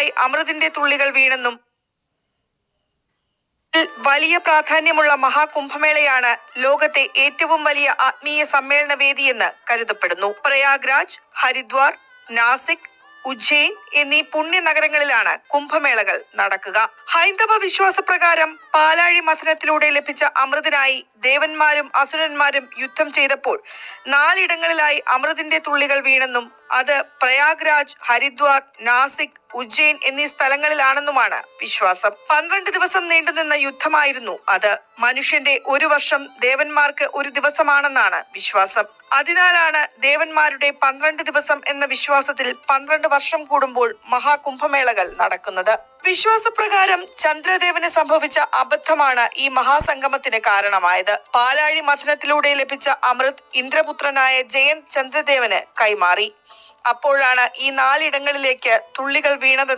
നാലിടങ്ങളിലായി അമൃതിന്റെ തുള്ളികൾ വീണെന്നും വലിയ പ്രാധാന്യമുള്ള മഹാകുംഭമേളയാണ് ലോകത്തെ ഏറ്റവും വലിയ ആത്മീയ സമ്മേളന വേദിയെന്ന് കരുതപ്പെടുന്നു. പ്രയാഗ്രാജ് ഹരിദ്വാർ നാസിക് ഉജ്ജയിൻ എന്നീ പുണ്യ നഗരങ്ങളിലാണ് കുംഭമേളകൾ നടക്കുക. ഹൈന്ദവ വിശ്വാസപ്രകാരം പാലാഴി മഥനത്തിലൂടെ ലഭിച്ച അമൃതിനായി ദേവന്മാരും അസുരന്മാരും യുദ്ധം ചെയ്തപ്പോൾ നാലിടങ്ങളിലായി അമൃതിന്റെ തുള്ളികൾ വീണെന്നും അത് പ്രയാഗ്രാജ് ഹരിദ്വാർ നാസിക് ഉജ്ജയിൻ എന്നീ സ്ഥലങ്ങളിലാണെന്നുമാണ് വിശ്വാസം. പന്ത്രണ്ട് ദിവസം നീണ്ടുനിന്ന യുദ്ധമായിരുന്നു അത്. മനുഷ്യന്റെ ഒരു വർഷം ദേവന്മാർക്ക് ഒരു ദിവസമാണെന്നാണ് വിശ്വാസം. അതിനാലാണ് ദേവന്മാരുടെ പന്ത്രണ്ട് ദിവസം എന്ന വിശ്വാസത്തിൽ പന്ത്രണ്ട് വർഷം കൂടുമ്പോൾ മഹാകുംഭമേളകൾ നടക്കുന്നത്. വിശ്വാസപ്രകാരം ചന്ദ്രദേവന് സംഭവിച്ച അബദ്ധമാണ് ഈ മഹാസംഗമത്തിന് കാരണമായത്. പാലാഴി മഥനത്തിലൂടെ ലഭിച്ച അമൃത് ഇന്ദ്രപുത്രനായ ജയന്ത് ചന്ദ്രദേവന് കൈമാറി. അപ്പോഴാണ് ഈ നാലിടങ്ങളിലേക്ക് തുള്ളികൾ വീണത്